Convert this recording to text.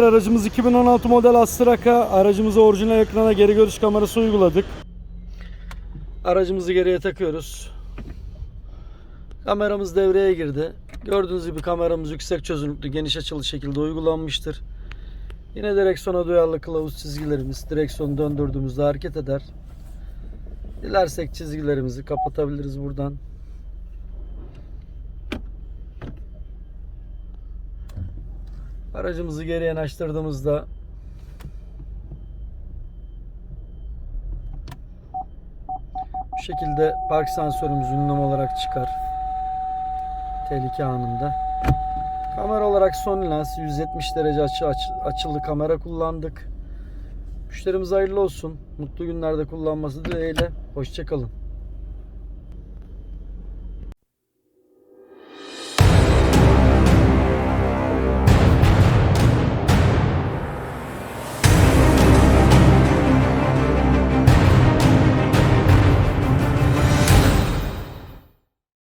Aracımız 2016 model Astraka. Aracımıza orijinal ekrana geri görüş kamerası uyguladık. Aracımızı geriye takıyoruz. Kameramız devreye girdi. Gördüğünüz gibi kameramız yüksek çözünürlüklü, geniş açılı şekilde uygulanmıştır. Yine direksiyona duyarlı kılavuz çizgilerimiz direksiyonu döndürdüğümüzde hareket eder. Dilersek çizgilerimizi kapatabiliriz buradan. Aracımızı geri yanaştırdığımızda bu şekilde park sensörümüz ünlem olarak çıkar. Tehlike anında. Kamera olarak Sony lens 170 derece açı, açı- açılı kamera kullandık. Müşterimize hayırlı olsun. Mutlu günlerde kullanması dileğiyle. Hoşçakalın.